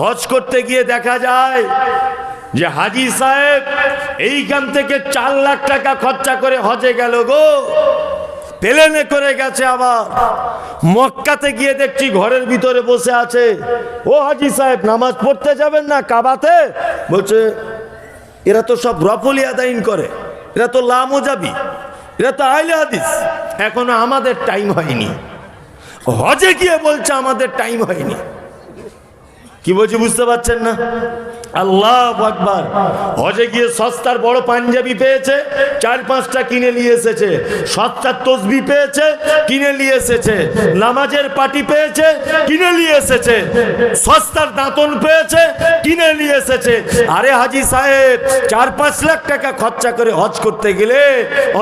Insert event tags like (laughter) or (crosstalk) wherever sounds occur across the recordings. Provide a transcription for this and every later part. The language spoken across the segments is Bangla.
হজ করতে গিয়ে দেখা যায় যে হাজি সাহেব এইখান থেকে চার লাখ টাকা খরচা করে হজে গেল গো। প্লেনে করে গেছে আবার। মক্কাতে গিয়ে দেখছি ঘরের ভিতরে বসে আছে। ও হাজি সাহেব, নামাজ পড়তে যাবেন না কাবাতে? বলছে, এরা তো সব রফলি আদাইন করে। এরা তো লামোজাবি। এরা তো আইলে হাদিস। এখনও আমাদের টাইম হয়নি। হজে গিয়ে বলছে আমাদের টাইম হয়নি। কি বলছি বুঝতে পারছেন না? আল্লাহ আকবার। হজে গিয়ে সস্তার বড় পাঞ্জাবি পেয়েছে, চার পাঁচটা কিনে নিয়ে এসেছে। সস্তার তসবি পেয়েছে, কিনে নিয়ে এসেছে। নামাজের পাটি পেয়েছে, কিনে নিয়ে এসেছে। সস্তার দাঁতন পেয়েছে, কিনে নিয়ে এসেছে। আরে হাজি সাহেব, চার পাঁচ লাখ টাকা খরচা করে হজ করতে গেলে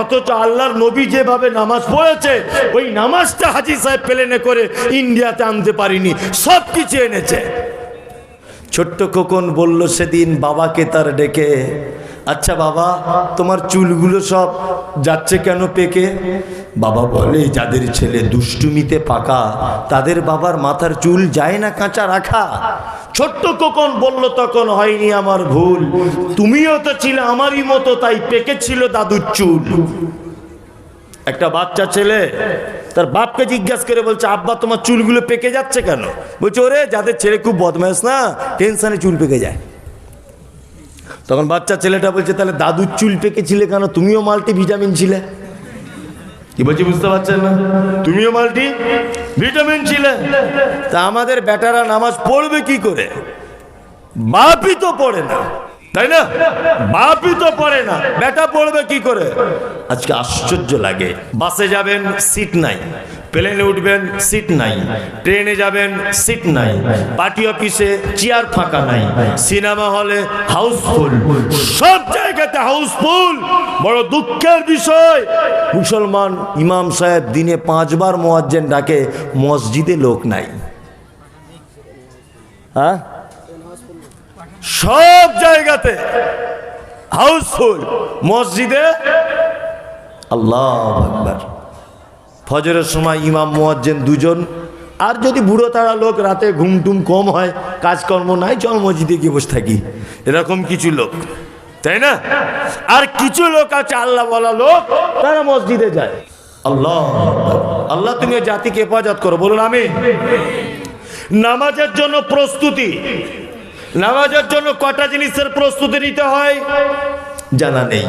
অথচ আল্লাহর নবী যেভাবে নামাজ পড়েছে, ওই নামাজটা হাজি সাহেব প্লেনে করে ইন্ডিয়াতে আনতে পারিনি সব কিছু এনেছে। ছোট্ট খোকন বলল সেদিন বাবাকে তার ডেকে আচ্ছা বাবা, তোমার চুলগুলো সব যাচ্ছে কেন পেকে? বাবা বলে, যাদের ছেলে দুষ্টুমিতে পাকা, তাদের বাবার মাথার চুল যায় না কাঁচা রাখা। ছোট্ট খোকন বলল, তখন হয়নি আমার ভুল। তুমিও তো ছিলে আমারই মতো, তাই পেকে ছিল দাদুর চুল। একটা বাচ্চা ছেলে তার বাপকে জিজ্ঞাসা করে বলছে, আব্বা, তোমার চুলগুলো পেকে যাচ্ছে কেন? বলছে, ওরে, যাদের ছেলে খুব বদমাস না, টেনশনে চুল পেকে যায়। তখন বাচ্চা ছেলেটা বলছে, তাহলে দাদুর চুল পেকেছিলে কেন? তুমিও মাল্টি ভিটামিন ছিলে। কি বলছি, বুঝতে পারছেন না? তুমিও মাল্টি ভিটামিন ছিলে। তা আমাদের বেটারা নামাজ পড়বে কি করে? বাপই তো পড়ে না। তাই না? বাপই তো পড়ে না। বেটা পড়বে কি করে? আজকে আশ্চর্য লাগে। বাসে যাবেন, সিট নাই। প্লেনে উঠবেন, সিট নাই। ট্রেনে যাবেন, সিট নাই। পার্টি অফিসে চেয়ার ফাঁকা নাই। সিনেমা হলে হাউসফুল। সব জায়গাতে হাউসফুল। বড় দুঃখের বিষয়। মুসলমান ইমাম সাহেব দিনে পাঁচবার মোয়াজ্জেন ডাকে, মসজিদে লোক নাই। হ্যাঁ? সব জায়গাতে হাউসফুল মসজিদে আল্লাহ আকবার। ফজরের সময় ইমাম, মুয়াজ্জেন দুজন। আর যদি বুড়ো তারা লোক, রাতে ঘুম টুম কম হয়, কাজকর্ম নাই, চল মসজিদে গিয়ে বসে থাকি। এরকম কিছু লোক, তাই না? আর কিছু লোক আছে আল্লাহ বলা লোক, তারা মসজিদে যায়। আল্লাহ আল্লাহ, তুমি জাতিকে হেফাজত করো, বলুন আমি নামাজের জন্য প্রস্তুতি। নামাজের জন্য কটা জিনিসের প্রস্তুতি নিতে হয়? জানা নেই।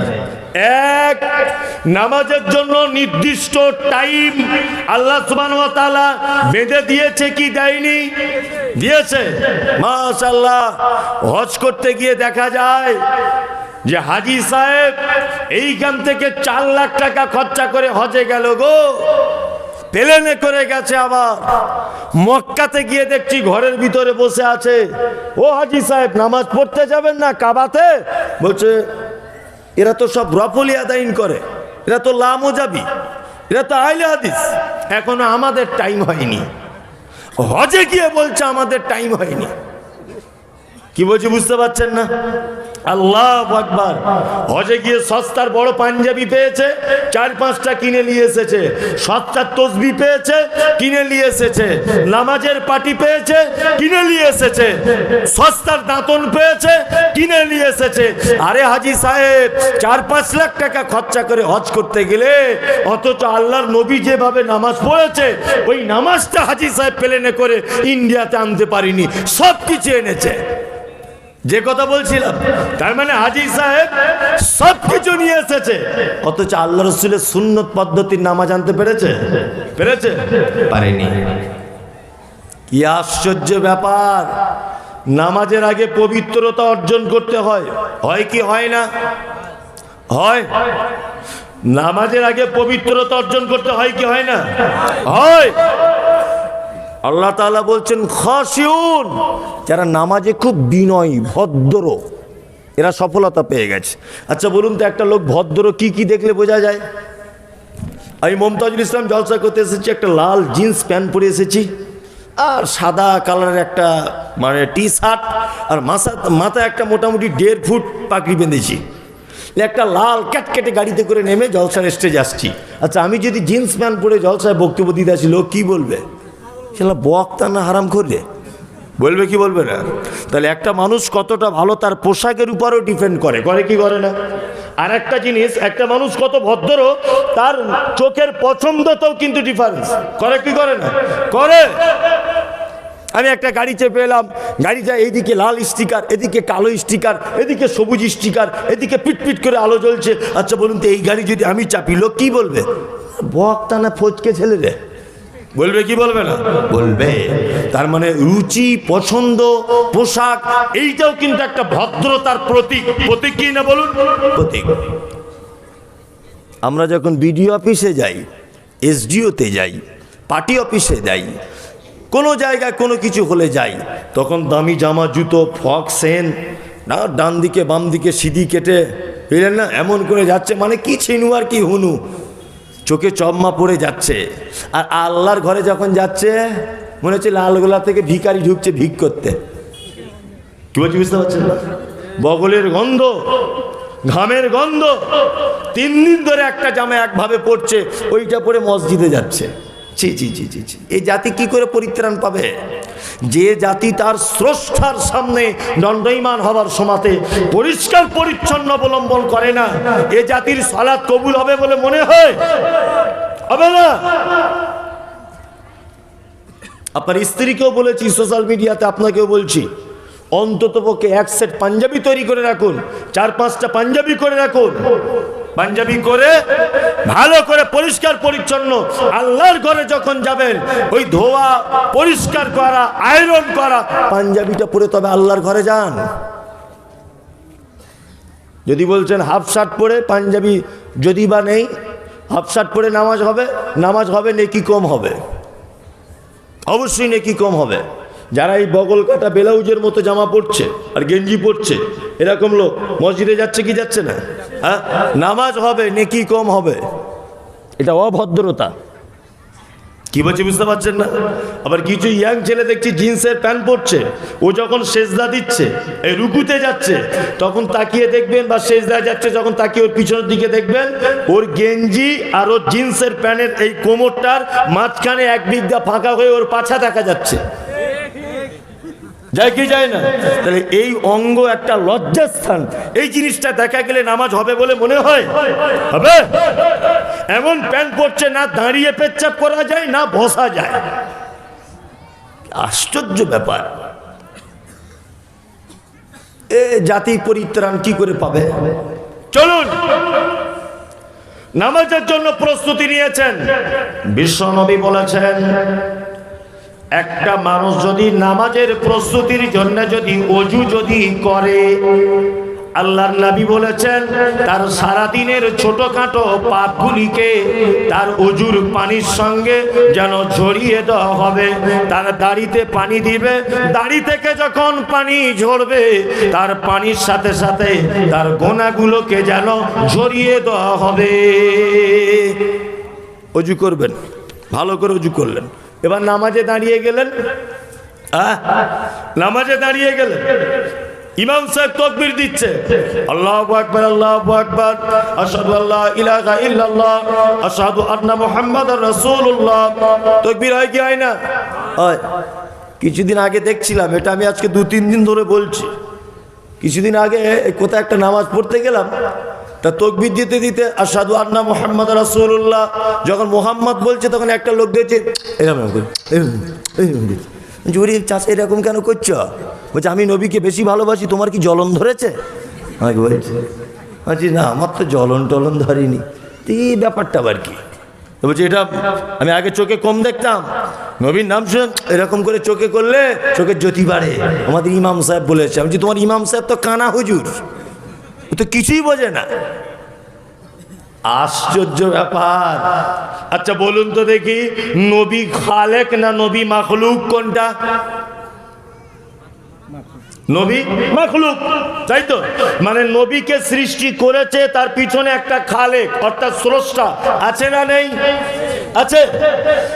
এক নামাজের জন্য নির্দিষ্ট টাইম আল্লাহ তাআলা বেঁধে দিয়েছে কি দেয়নি? দিয়েছে। মাশাআল্লাহ হজ করতে গিয়ে দেখা যায় যে হাজি সাহেব এইখান থেকে চার লাখ টাকা খরচা করে হজে গেল গো। প্লেনে করে গেছে আবার। মক্কাতে গিয়ে দেখছি ঘরের ভিতরে বসে আছে। ও হাজি সাহেব, নামাজ পড়তে যাবেন না কাবাতে? বলছে, এরা তো সব রফলি আদায়ন করে। এরা তো লামও যাবি এরা তো আইলে হাদিস। এখনও আমাদের টাইম হয়নি। হজে গিয়ে বলছে, আমাদের টাইম হয়নি। কি বলছি বুঝতে পারছেন না? আল্লাহ আকবার। হজে গিয়ে সস্তার বড় পাঞ্জাবি পেয়েছে, চার পাঁচটা কিনে নিয়ে এসেছে। সস্তার তসবি পেয়েছে, কিনে নিয়ে এসেছে। নামাজের পাটি পেয়েছে, কিনে নিয়ে এসেছে। সস্তার দাঁতন পেয়েছে, কিনে নিয়ে এসেছে। আরে হাজি সাহেব, চার পাঁচ লাখ টাকা খরচা করে হজ করতে গেলে অথচ আল্লাহর নবী যেভাবে নামাজ পড়েছে, ওই নামাজটা হাজি সাহেব প্লেনে করে ইন্ডিয়াতে আনতে পারিনি সব কিছু এনেছে। যে কথা বলছিলাম, তার মানে হাজি সাহেব সব কিছু নিয়ে এসেছে। অথচ আল্লাহ রসুলের সুন্নত পদ্ধতির নামাজ আনতে পেরেছে? পেরেছে? পারেনি। কি আশ্চর্য ব্যাপার। নামাজের আগে পবিত্রতা অর্জন করতে হয়। হয় কি হয় না? হয়। নামাজের আগে পবিত্রতা অর্জন করতে হয় কি হয় না? হয়। আল্লাহ তাআলা বলছেন খাসিউন যারা নামাজে খুব বিনয়ী, ভদ্র, এরা সফলতা পেয়ে গেছে। আচ্ছা বলুন তো একটা লোক ভদ্র কি কি দেখলে বোঝা যায়? আমি মমতাজুল ইসলাম জলসা করতে এসেছি, একটা লাল জিন্স প্যান্ট পরে এসেছি, আর সাদা কালারের একটা মানে টি শার্ট আর মাথা মাথায় একটা মোটামুটি দেড় ফুট পাকড়ি বেঁধেছি। একটা লাল ক্যাটকেটে গাড়িতে করে নেমে জলসার স্টেজে আসছি। আচ্ছা আমি যদি জিন্স প্যান্ট পরে জলসায় বক্তব্য দিতে আসি, লোক কী বলবে? সেটা বক্তা না হারাম করবে? বলবে কি বলবে না? তাহলে একটা মানুষ কতটা ভালো তার পোশাকের উপরও ডিপেন্ড করে। করে কি করে না? আর একটা জিনিস, একটা মানুষ কত ভদ্র, তার চোখের পছন্দতেও কিন্তু ডিফারেন্স করে কি করে না? করে। আমি একটা গাড়ি চেপে এলাম, গাড়িটা এইদিকে লাল স্টিকার এদিকে কালো স্টিকার এদিকে সবুজ স্টিকার এদিকে পিটপিট করে আলো জ্বলছে। আচ্ছা বলুন তো, এই গাড়ি যদি আমি চাপি, লোক কি বলবে? বকটা না ফচকে ছেলে রে বলবে কি বলবে না? বলবে। তার মানে রুচি, পছন্দ, পোশাক, এইটাও কিন্তু একটা ভদ্রতার প্রতীক। প্রতীক কি না বলুন? প্রতীক। আমরা যখন বিডিও অফিসে যাই, এসডিওতে যাই, পার্টি অফিসে যাই, কোনো জায়গায় কোনো কিছু হলে যাই, তখন দামি জামা, জুতো ফক সেন, না, ডান দিকে, বাম দিকে, সিঁড়ি কেটে, বুঝলেন না? এমন করে যাচ্ছে মানে কি ছিনু আর কি হুনু। চোখে চম্মা পড়ে যাচ্ছে। আর আল্লাহর ঘরে যখন যাচ্ছে, মনে হচ্ছে লালগোলা থেকে ভিখারি ঢুকছে ভিক করতে। কি বলছি বুঝতে পারছেন বগলের গন্ধ, ঘামের গন্ধ, তিন দিন ধরে একটা জামা একভাবে পড়ছে, ওইটা পরে মসজিদে যাচ্ছে। ছি ছি ছি ছি ছি। এই জাতি কি করে পরিত্রাণ পাবে? যে জাতি তার স্রষ্টার সামনে দণ্ডইমান হবার সমাতে পরিষ্কার পরিচ্ছন্ন অবলম্বন করে না, এ জাতির সালাদ কবুল হবে বলে মনে হয়? হবে না? আপনার স্ত্রীকেও বলেছি সোশ্যাল মিডিয়াতে আপনাকেও বলছি অন্তত পক্ষে এক সেট পাঞ্জাবি তৈরি করে রাখুন, চার পাঁচটা পাঞ্জাবি করে রাখুন। পাঞ্জাবি করে, ভালো করে পরিষ্কার পরিচ্ছন্ন, আল্লাহর ঘরে যখন যাবেন, ওই ধোয়া পরিষ্কার করা আয়রন করা, পাঞ্জাবিটা পরে তবে আল্লাহর ঘরে যান। যদি বলছেন হাফ শার্ট পরে পাঞ্জাবি যদি বা নেই, হাফ শার্ট পরে নামাজ হবে নামাজ হবে, নেকি কম হবে। অবশ্যই নেকি কম হবে। যারা এই বগল কাটা ব্লাউজের মতো জামা পরছে আর গেঞ্জি পরছে, এরকম লোক, মসজিদে যাচ্ছে কি যাচ্ছে না? হ্যাঁ? নামাজ হবে নেকি কম হবে। এটা অভদ্রতা। কি বলছে বুঝতে পারছেন না? আবার কিছু ইয়াং ছেলে দেখছি জিন্সের প্যান্ট পরছে ও যখন সেজদা দিচ্ছে এই রুকুতে যাচ্ছে তখন তাকিয়ে দেখবেন বা সেজদা যাচ্ছে যখন তাকিয়ে ওর পিছনের দিকে দেখবেন ওর গেঞ্জি আর ওর জিন্সের প্যান্টের এই কোমরটার মাঝখানে এক বিঘা ফাঁকা হয়ে ওর পাছা দেখা যাচ্ছে। যায় কি যায় না? তাহলে এই অঙ্গ একটা লজ্জাস্থান। এই জিনিসটা দেখা গেলে নামাজ হবে বলে মনে হয়? হবে? এমন প্যান্ট পরছে, না দাঁড়িয়ে পেচ্ছাপ করা যায়, না বসা যায়। আশ্চর্য ব্যাপার। এ জাতি পরিত্রাণ কি করে পাবে? চলুন। নামাজের জন্য প্রস্তুতি নিয়েছেন। বিশ্বনবী বলেছেন একটা মানুষ যদি নামাজের প্রস্তুতির জন্য যদি অজু যদি করে, আল্লাহর নবী বলেছেন, তার সারাদিনের ছোটখাটো পাপগুলিকে তার অজুর পানির সঙ্গে যেন ঝরিয়ে দেওয়া হবে। তার দাড়িতে পানি দিবে। দাড়ি থেকে যখন পানি ঝরবে, তার পানির সাথে সাথে তার গোনাগুলোকে যেন ঝরিয়ে দেওয়া হবে। অজু করবেন। ভালো করে অজু করলেন। এবার নামাজে দাঁড়িয়ে গেলেন। নামাজে দাঁড়িয়ে গেলেন। ইমাম সাহেব তকবির দিচ্ছে। আল্লাহু আকবার আল্লাহু আকবার। আশহাদু আল্লা ইলাহা ইল্লাল্লাহ। আশহাদু আন্না মুহাম্মাদার রাসূলুল্লাহ। তকবির হয় কি হয় না? হয়। কিছুদিন আগে দেখছিলাম, এটা আমি আজকে দু তিন দিন ধরে বলছি। কিছুদিন আগে কোথায় একটা নামাজ পড়তে গেলাম। তা তকবির দিতে দিতে আর সাধু আন্না মোহাম্মদ রাসুল্লাহ যখন মোহাম্মদ বলছে, তখন একটা লোক দিয়েছে এরকম। জুরি চাষ এরকম কেন করছ? বলছে, আমি নবীকে বেশি ভালোবাসি, তোমার কি জ্বলন ধরেছে? আমাকে বলছে, বলছি, না, আমার তো জ্বলন টলন ধরেনি। এই ব্যাপারটা আবার কি? বলছি, এটা আমি আগে চোখে কম দেখতাম। নবীর নাম শুনে এরকম করে চোখে করলে চোখের জ্যোতি বাড়ে। আমাদের ইমাম সাহেব বলেছে, আমি তোমার ইমাম সাহেব তো কানা হুজুর। ও তো কিছুই বোঝে না। আশ্চর্য ব্যাপার। আচ্ছা বলুন তো দেখি, নবী খালেক না নবী মাখলুক কোনটা? নবী মাখলুক, তাই তো? মানে নবীকে সৃষ্টি করেছে, তার পিছনে একটা খালেক, অর্থাৎ স্রষ্টা। আছে না নেই? আছে।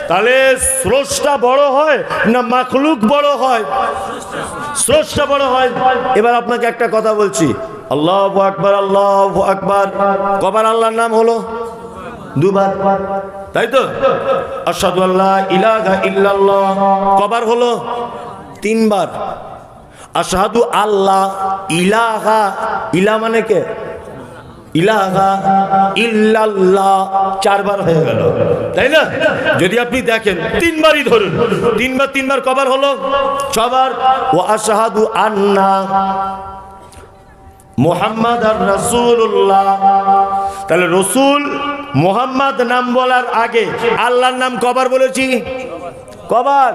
তাহলে স্রষ্টা বড় হয় না মাখলুক বড় হয়? স্রষ্টা বড় হয়। এবার আপনাকে একটা কথা বলছি। আল্লাহ আকবার আল্লাহ আকবার। কবার আল্লাহর নাম হলো? দুবার। তাই তো? আসাদু আল্লাহ ইলাহা ইল্লাল্লাহ। কবার হলো? তিনবার। আশাহাদু আল্লাহ ইলাহা ইলা মানে কে? ইলাহা ইল্লাল্লাহ। চারবার হয়ে গেল। তাই না? যদি আপনি দেখেন তিনবারই ধরুন। তিনবার তিনবার কবার হলো? ছবার। ও আশাহাদু আন্না। মোহাম্মদ আর রসুল্লাহ তাহলে রসুল মোহাম্মদ নাম বলার আগে আল্লাহর নাম কবার বলেছি? কবার?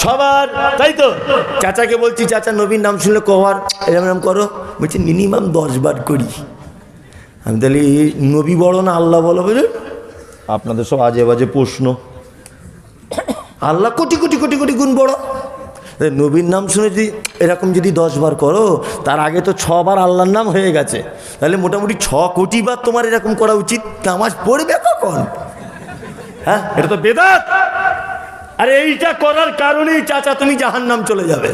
ছবার? তাই তো? চাচাকে বলছি, চাচা, নবীর নাম শুনলে কবার? এরকম নাম করো। বলছি, মিনিমাম দশ বার করি। আমি তাহলে নবী বড় না আল্লাহ বলো বুঝলেন আপনাদের সব আজে বাজে প্রশ্ন। আল্লাহ কোটি কোটি কোটি কোটি গুণ বড়। নবীর নাম শুনে যদি এরকম যদি দশ বার করো, তার আগে তো ছবার আল্লাহর নাম হয়ে গেছে। তাহলে মোটামুটি ছ কোটি বার তোমার এরকম করা উচিত, নামাজ পড়বে কখন? হ্যাঁ? এটা তো বেদাত। আরে এইটা করার কারণেই চাচা তুমি জাহান নাম চলে যাবে।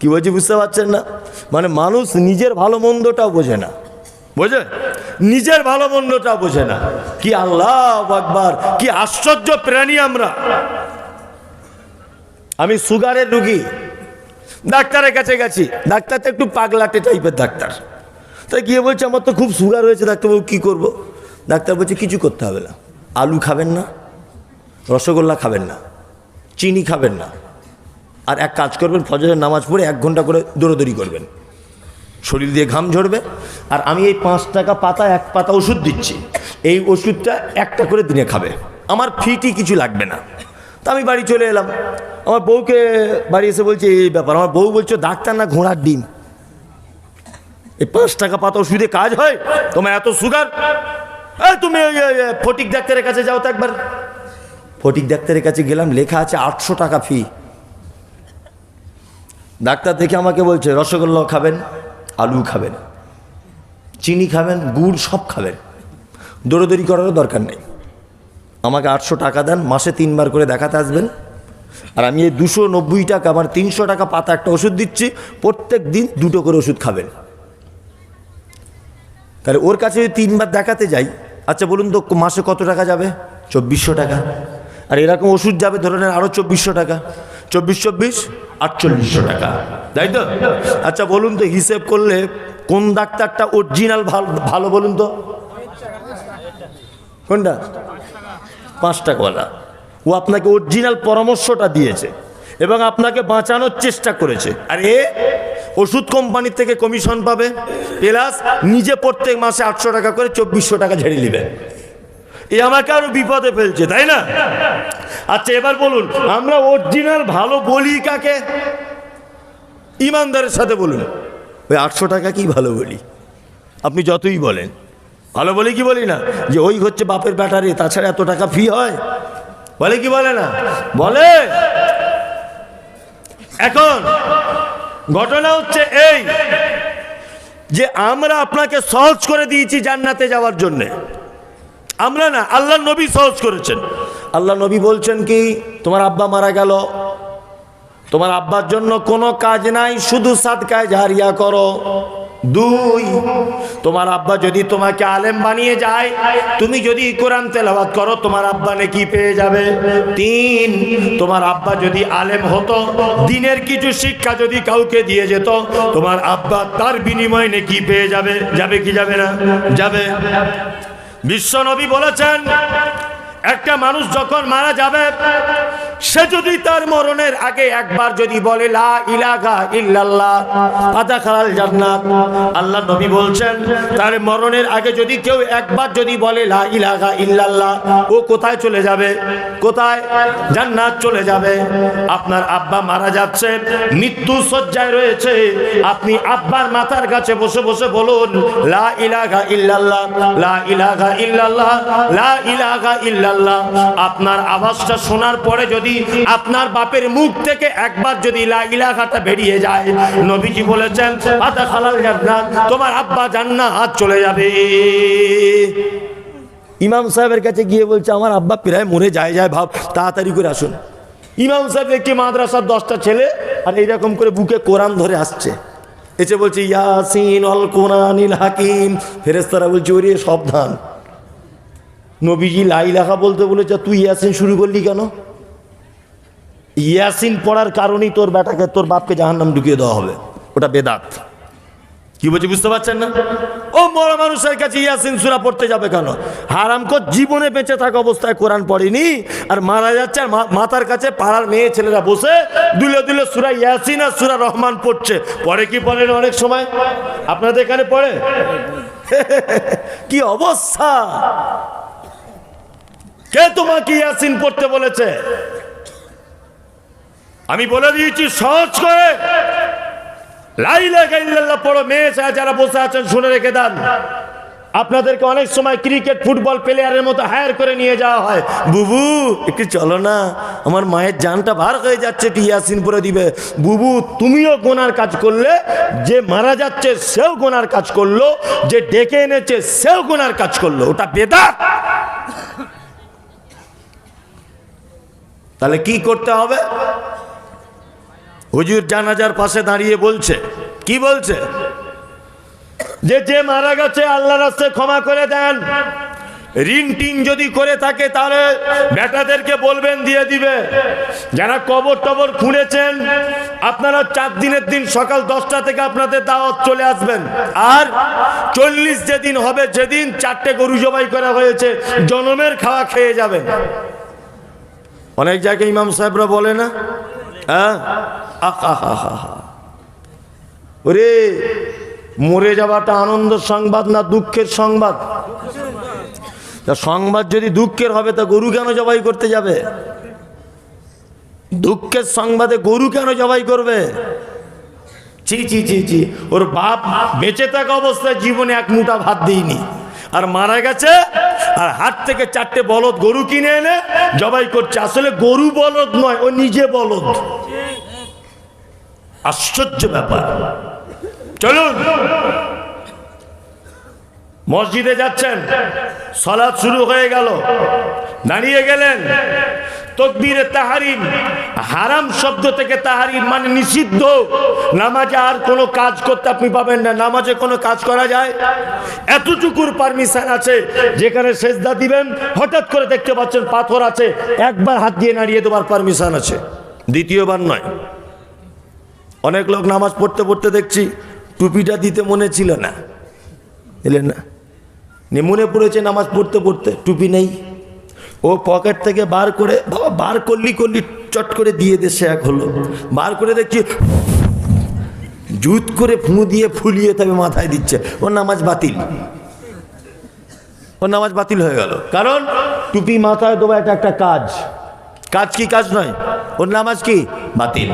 কি বলছি বুঝতে পারছেন না? মানে মানুষ নিজের ভালো মন্দটাও বোঝে না। বোঝে? নিজের ভালো মন্দটা বোঝে না। কি আল্লাহ একবার কি আশ্চর্য প্রাণী আমরা। আমি সুগারের রুগী। ডাক্তারের কাছে গেছি। ডাক্তার তো একটু পাগলাটে টাইপের ডাক্তার। তাই গিয়ে বলছে, আমার তো খুব সুগার হয়েছে, ডাক্তারবাবু, কী করব? ডাক্তার বলছে, কিছু করতে হবে না। আলু খাবেন না, রসগোল্লা খাবেন না, চিনি খাবেন না। আর এক কাজ করবেন, ফজরের নামাজ পড়ে এক ঘণ্টা করে দৌড়োদৌড়ি করবেন। শরীর দিয়ে ঘাম ঝরবে। আর আমি এই পাঁচ টাকা পাতা, এক পাতা ওষুধ দিচ্ছি। এই ওষুধটা একটা করে দিনে খাবে। আমার ফিটি কিছু লাগবে না। তা আমি বাড়ি চলে এলাম। আমার বউকে বাড়ি এসে বলছে এই ব্যাপার আমার বউ বলছে ডাক্তার না ঘোড়ার ডিম? এই পাঁচ টাকা পাতা ওষুধে কাজ হয়? তোমার এত সুগার? তুমি ওই, ফটিক ডাক্তারের কাছে যাও তো একবার। ফটিক ডাক্তারের কাছে গেলাম লেখা আছে আটশো টাকা ফি। ডাক্তার দেখে আমাকে বলছে রসগোল্লা খাবেন আলু খাবেন চিনি খাবেন গুড় সব খাবেন। দৌড়োদৌড়ি করারও দরকার নেই। আমাকে আটশো টাকা দেন, মাসে তিনবার করে দেখাতে আসবেন। আর আমি এই দুশো নব্বই টাকা, আমার তিনশো টাকা পাতা একটা ওষুধ দিচ্ছি, প্রত্যেক দিন দুটো করে ওষুধ খাবেন। তাহলে ওর কাছে যদি তিনবার দেখাতে যাই আচ্ছা বলুন তো, মাসে কত টাকা যাবে? চব্বিশশো টাকা। আর এরকম ওষুধ যাবে ধরে নেন আরও চব্বিশশো টাকা। চব্বিশ চব্বিশ, আটচল্লিশশো টাকা। তাই তো? আচ্ছা বলুন তো, হিসেব করলে কোন ডাক্তারটা অরিজিনাল ভালো ভালো বলুন তো? কোনটা? পাঁচ টাকাওয়ালা ও আপনাকে অরিজিনাল পরামর্শটা দিয়েছে এবং আপনাকে বাঁচানোর চেষ্টা করেছে। আর এ ওষুধ কোম্পানির থেকে কমিশন পাবে প্লাস নিজে প্রত্যেক মাসে আটশো টাকা করে চব্বিশশো টাকা ঝেড়ে নেবে। এ আমাকে আরও বিপদে ফেলছে, তাই না? আচ্ছা এবার বলুন, আমরা অরিজিনাল ভালো বলি কাকে? ইমানদারের সাথে বলুন। ওই আটশো টাকা কি ভালো বলি? আপনি যতই বলেন। ভালো বলি কি বলি না? যে ওই হচ্ছে বাপের ব্যাটারি, তাছাড়া এত টাকা ফি হয়? বলে কি বলে না? বলে। এখন ঘটনা হচ্ছে এই যে আমরা আপনাকে সহজ করে দিয়েছি জান্নাতে যাওয়ার জন্যে। আমরা না আল্লাহ নবী সহজ করেছেন। আল্লাহ নবী বলছেন কি, তোমার আব্বা মারা গেল। তোমার আব্বার জন্য কোনো কাজ নাই, শুধু সাদকায় জারিয়া করো। দুই, তোমার আব্বা যদি তোমাকে আলেম বানিয়ে যায়, তুমি যদি কোরআন তেলাওয়াত করো, তোমার আব্বা কি পেয়ে যাবে। তিন, তোমার আব্বা যদি আলেম হতো, দিনের কিছু শিক্ষা যদি কাউকে দিয়ে যেত, তোমার আব্বা তার বিনিময়ে নেকি পেয়ে যাবে। যাবে কি যাবে না? যাবে। বিশ্বনবী বলেছেন একটা মানুষ যখন মারা যাবে, সে যদি তার মরণের আগে একবার যদি বলে আল্লাহ নবী বলছেন, তার মরণের আগে যদি কেউ একবার যদি বলে, লা ইল্লাল্লাহ ও কোথায় চলে যাবে? কোথায়? জান্নাত চলে যাবে। আপনার আব্বা মারা যাচ্ছে, মৃত্যু সজ্জায় রয়েছে। আপনি আব্বার মাথার কাছে বসে বসে বলুন, লা ইলাহা ইল্লাল্লাহ, লা ইলাহা ইল্লাল্লাহ, লা ইলাহা ইল্লাল্লাহ আপনার আওয়াজটা শোনার পরে যদি আপনার বাপের মুখ থেকে একবার যদি লা বেরিয়ে যায়, নবীজি বলেছেন পাতা খালাল জান্নাত তোমার আব্বা জান্নাত চলে যাবে। ইমাম সাহেবের কাছে গিয়ে বলছে, আমার আব্বা প্রায় মরে যায় যায় ভাব, তাড়াতাড়ি করে আসুন। ইমাম সাহেব একটি মাদ্রাসার দশটা ছেলে, আর এইরকম করে বুকে কোরআন ধরে আসছে। এসে বলছে, ইয়াসিন অল কোরআনিল হাকিম। ফেরেস্তারা বলছে, ওরে সাবধান। নবীজি লাই লেখা বলতে বলেছে, তুই ইয়াসিন শুরু করলি কেন? ইয়াসিন পড়ার কারণেই তোর বেটাকে, তোর বাপকে জাহান্নাম ঢুকিয়ে দেওয়া হবে। ওটা বেদাত। কি বলছি, বুঝতে পারছেন না? ও বড় মানুষের কাছে ইয়াসিন সুরা পড়তে যাবে কেন? হারাম হারামকর জীবনে বেঁচে থাকা অবস্থায় কোরআন পড়েনি, আর মারা যাচ্ছে, আর মাথার কাছে পাড়ার মেয়ে ছেলেরা বসে দুলে দুলে সুরা ইয়াসিন আর সুরা রহমান পড়ছে। পড়ে কি পড়ে অনেক সময়? আপনাদের এখানে পড়ে? (laughs) কি অবস্থা? কে তোমাকে ইয়াসিন পড়তে বলেছে? আমি বলে দিয়েছি, সহজ করে। লাইলা পড়ো, মেয়ে যারা বসে আছেন, শুনে রেখে দেন। আপনাদেরকে অনেক সময় ক্রিকেট, ফুটবল প্লেয়ারের মতো হায়ার করে নিয়ে যাওয়া হয়। বুবু, একটু চলো না, আমার মায়ের জানটা ভার হয়ে যাচ্ছে, একটু ইয়াসিন পরে দিবে। বুবু, তুমিও গোনার কাজ করলে, যে মারা যাচ্ছে সেও গোনার কাজ করল, যে ডেকে এনেছে সেও গোনার কাজ করল। ওটা বেদাত। তাহলে কি করতে হবে? হুজুর জানাজার পাশে দাঁড়িয়ে বলছে। কি বলছে? যে যে মারা গেছে আল্লাহ রাস্তায় ক্ষমা করে দেন। ঋণ টিন যদি করে থাকে, তাহলে বেটাদেরকে বলবেন, দিয়ে দিবে। যারা কবর টবর খুঁড়েছেন, আপনারা চার দিনের দিন সকাল দশটা থেকে আপনাদের দাওয়াত চলে আসবেন। আর চল্লিশ যেদিন হবে, যেদিন চারটে গরু জবাই করা হয়েছে, জনমের খাওয়া খেয়ে যাবেন। অনেক জায়গায় ইমাম সাহেবরা বলে না? হ্যাঁ? ওরে, মরে যাওয়াটা আনন্দ সংবাদ না দুঃখের সংবাদ? তা সংবাদ যদি দুঃখের হবে, তা গরু কেন জবাই করতে যাবে? দুঃখের সংবাদে গরু কেন জবাই করবে? চি চি চি চি ওর বাপ বেঁচে থাকা অবস্থায় জীবনে এক মুঠা ভাত দিইনি। আর মারা গেছে আর হাট থেকে চারটে বলদ গরু কিনে এনে জবাই করছে। আসলে গরু বলদ নয়, ও নিজে বলদ। আশ্চর্য ব্যাপার। চলুন। মসজিদে যাচ্ছেন। সলাদ শুরু হয়ে গেল। দাঁড়িয়ে গেলেন। তকবীরে তাহারিম, হারাম শব্দ থেকে তাহারিম মানে নিষিদ্ধ। নামাজে আর কোনো কাজ করতে আপনি পাবেন না। নামাজে কোনো কাজ করা যায়? এতটুকুর পারমিশন আছে, যেখানে সেজদা দিবেন, হঠাৎ করে দেখতে পাচ্ছেন পাথর আছে, একবার হাত দিয়ে নাড়িয়ে দেওয়ার পারমিশন আছে। দ্বিতীয়বার নয়। অনেক লোক নামাজ পড়তে পড়তে দেখছি, টুপিটা দিতে মনে ছিল না। এলেন নে। মনে পড়েছে নামাজ পড়তে পড়তে, টুপি নেই। ও পকেট থেকে বার করে, বাবা, বার করলি করলি চট করে দিয়ে দেশে এক হলো। বার করে দেখছি, জুত করে ফু দিয়ে ফুলিয়ে তবে মাথায় দিচ্ছে। ওর নামাজ বাতিল। ওর নামাজ বাতিল হয়ে গেল। কারণ টুপি মাথায় দেওয়া এটা একটা কাজ। কাজ কি, কাজ নয়। ওর নামাজ কি? বাতিল।